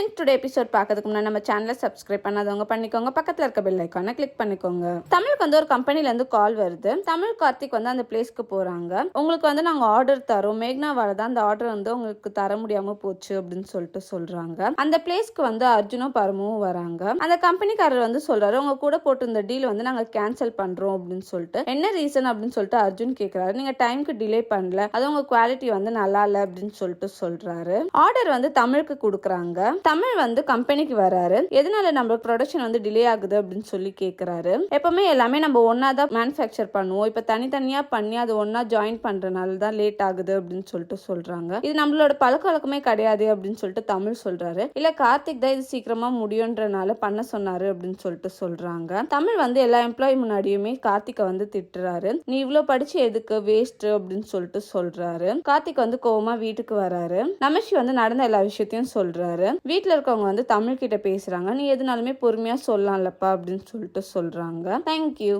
Link today episode பார்க்கறதுக்கு முன்னாடி நம்ம சேனலை சப்ஸ்கிரைப் பண்ணாதவங்க பண்ணிக்கோங்க. பக்கத்தில் இருக்க பெல் ஐக்கானை கிளிக் பண்ணிக்கோங்க. தமிழுக்கு வந்து ஒரு கம்பெனிலேருந்து கால் வருது. தமிழ் கார்த்திக் வந்து அந்த பிளேஸ்க்கு போகிறாங்க உங்களுக்கு வந்து நாங்கள் ஆர்டர் தரோம். மேக்னாவால் தான் அந்த ஆர்டர் வந்து உங்களுக்கு தர முடியாமல் போச்சு அப்படின்னு சொல்லிட்டு சொல்கிறாங்க அந்த பிளேஸ்க்கு வந்து அர்ஜுனும் பரமும் வராங்க. அந்த கம்பெனிக்காரர் வந்து சொல்கிறாரு உங்க கூட போட்டிருந்த டீல் வந்து நாங்கள் கேன்சல் பண்ணுறோம் அப்படின்னு சொல்லிட்டு. என்ன ரீசன் அப்படின்னு சொல்லிட்டு அர்ஜுன் கேட்குறாரு நீங்கள் டைம்க்கு டிலே பண்ணல. அது உங்கள் குவாலிட்டி வந்து நல்லா இல்லை அப்படின்னு சொல்லிட்டு சொல்கிறாரு ஆர்டர் வந்து தமிழுக்கு கொடுக்குறாங்க. தமிழ் வந்து கம்பெனிக்கு வராரு. எதனால நம்ம ப்ரொடக்ஷன் வந்து டிலே ஆகுது அப்படின்னு சொல்லி கேட்குறாரு எப்பவுமே எல்லாமே நம்ம ஒன்னா தான் மேனுஃபேக்சர் பண்ணுவோம். இப்போ தனித்தனியா பண்ணி அது ஒன்னா ஜாயின் பண்றதுனால தான் லேட் ஆகுது அப்படின்னு சொல்லிட்டு சொல்றாங்க. இது நம்மளோட பழக்க வழக்கமே கிடையாது அப்படின்னு சொல்லிட்டு தமிழ் சொல்றாரு. இல்ல கார்த்திக் தான் இது சீக்கிரமா முடியுன்றனால பண்ண சொன்னாரு அப்படின்னு சொல்லிட்டு சொல்றாங்க. தமிழ் வந்து எல்லா எம்ப்ளாயி முன்னாடியுமே கார்த்திகை வந்து திட்டுறாரு. நீ இவ்ளோ படிச்சு எதுக்கு? வேஸ்ட் அப்படின்னு சொல்லிட்டு சொல்றாரு. கார்த்திக் வந்து கோவமா வீட்டுக்கு வராரு. நமஷி வந்து நடந்த எல்லா விஷயத்தையும் சொல்றாரு. வீட்டில் இருக்கவங்க வந்து தமிழ் கிட்ட பேசுறாங்க. நீ எதுனாலுமே பொறுமையா சொல்லலாம்லப்பா அப்படின்னு சொல்லிட்டு சொல்றாங்க. தேங்க்யூ